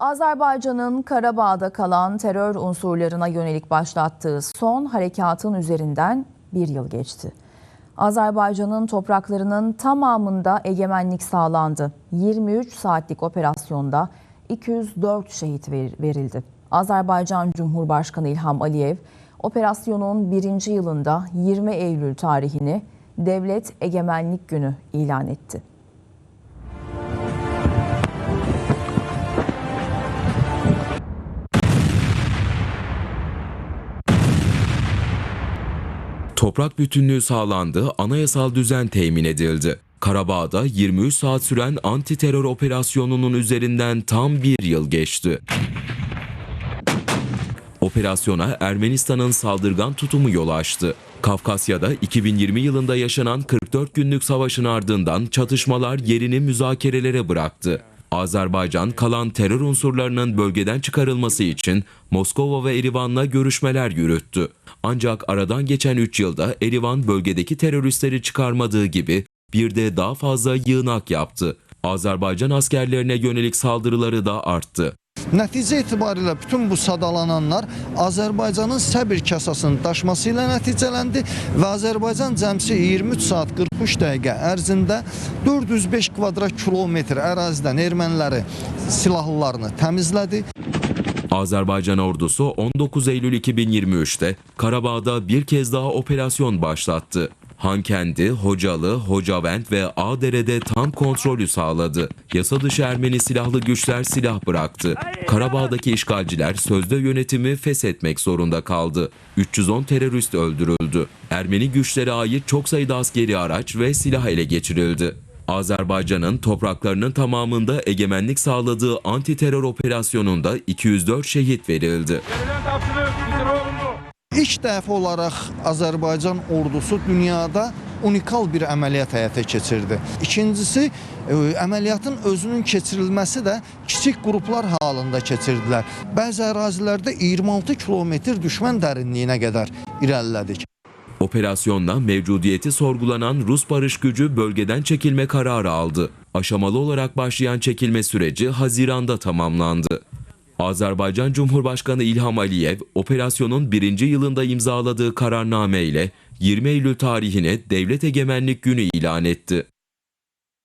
Azerbaycan'ın Karabağ'da kalan terör unsurlarına yönelik başlattığı son harekatın üzerinden bir yıl geçti. Azerbaycan'ın topraklarının tamamında egemenlik sağlandı. 23 saatlik operasyonda 204 şehit ver- verildi. Azerbaycan Cumhurbaşkanı İlham Aliyev, operasyonun birinci yılında 20 Eylül tarihini Devlet Egemenlik Günü ilan etti. Toprak bütünlüğü sağlandı, anayasal düzen temin edildi. Karabağ'da 23 saat süren anti terör operasyonunun üzerinden tam bir yıl geçti. Operasyona Ermenistan'ın saldırgan tutumu yol açtı. Kafkasya'da 2020 yılında yaşanan 44 günlük savaşın ardından çatışmalar yerini müzakerelere bıraktı. Azerbaycan kalan terör unsurlarının bölgeden çıkarılması için Moskova ve Erivan'la görüşmeler yürüttü. Ancak aradan geçen 3 yılda Erivan bölgedeki teröristleri çıkarmadığı gibi bir de daha fazla yığınak yaptı. Azerbaycan askerlerine yönelik saldırıları da arttı. Nəticə etibarilə bütün bu sadalananlar Azərbaycanın səbir kasasının daşması ilə nəticələndi və Azərbaycan cəmsi 23 saat 43 dəqiqə ərzində 405 kvadrat kilometr ərazidən erməniləri silahlılarını təmizlədi. Azerbaycan ordusu 19 Eylül 2023'te Karabağ'da bir kez daha operasyon başlattı. Hankendi, Hocalı, Hocavent ve Ağdere'de tam kontrolü sağladı. Yasa dışı Ermeni silahlı güçler silah bıraktı. Karabağ'daki işgalciler sözde yönetimi feshetmek zorunda kaldı. 310 terörist öldürüldü. Ermeni güçlere ait çok sayıda askeri araç ve silah ele geçirildi. Azerbaycan'ın topraklarının tamamında egemenlik sağladığı anti terör operasyonunda 204 şehit verildi. Verilen İlk dəfə olaraq Azərbaycan ordusu dünyada unikal bir əməliyyat həyata keçirdi. İkincisi, e, əməliyyatın özünün keçirilməsi də kiçik qruplar halında keçirdilər. Bəzi ərazilərdə 26 kilometr düşmən dərinliyinə qədər irəlilədik. Operasyonla mevcudiyeti sorgulanan Rus barış gücü bölgeden çekilme kararı aldı. Aşamalı olarak başlayan çekilme süreci Haziran'da tamamlandı. Azerbaycan Cumhurbaşkanı İlham Aliyev, operasyonun birinci yılında imzaladığı kararname ile 20 Eylül tarihine Devlet Egemenlik Günü ilan etti.